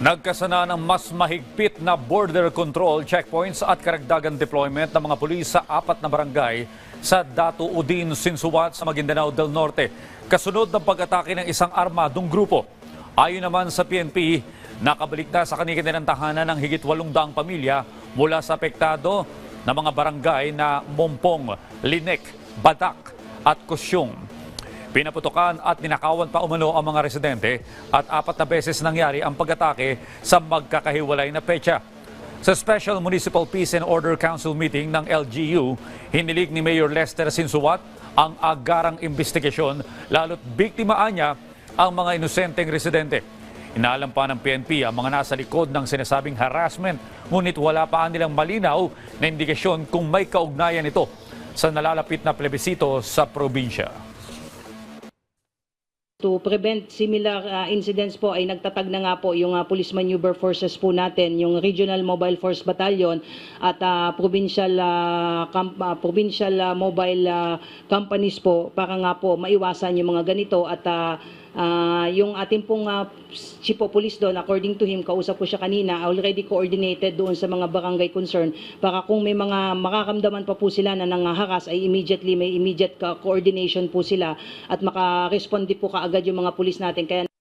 Nagkasana ng mas mahigpit na border control checkpoints at karagdagan deployment ng mga pulis sa apat na barangay sa Datu Udin, Sinsuwat sa Maguindanao del Norte. Kasunod ng pag-atake ng isang armadong grupo. Ayon naman sa PNP, nakabalik na sa kanilang tahanan ng higit 800 pamilya mula sa apektado na mga barangay na Mompong, Linek, Badak at Kusyong. Pinaputokan at ninakawan pa umano ang mga residente at apat na beses nangyari ang pag-atake sa magkakahiwalay na petsa. Sa Special Municipal Peace and Order Council meeting ng LGU, hinilig ni Mayor Lester Sinsuwat ang agarang investigasyon lalo't biktimaan niya ang mga inosenteng residente. Inaalam pa ng PNP ang mga nasa likod ng sinasabing harassment, ngunit wala pa nilang malinaw na indikasyon kung may kaugnayan ito sa nalalapit na plebisito sa probinsya. To prevent similar uh, incidents po ay nagtatag na nga po yung uh, police maneuver forces po natin, yung Regional Mobile Force Battalion at uh, provincial uh, camp- uh, provincial uh, mobile uh, companies po para nga po maiwasan yung mga ganito at uh, uh, yung ating pong uh, chief of police doon according to him kausap ko siya kanina already coordinated doon sa mga barangay concern. Para kung may mga makakamdaman pa po sila na nangaharas ay immediately may immediate coordination po sila at makaresponde po kaagad yung mga pulis natin. Kaya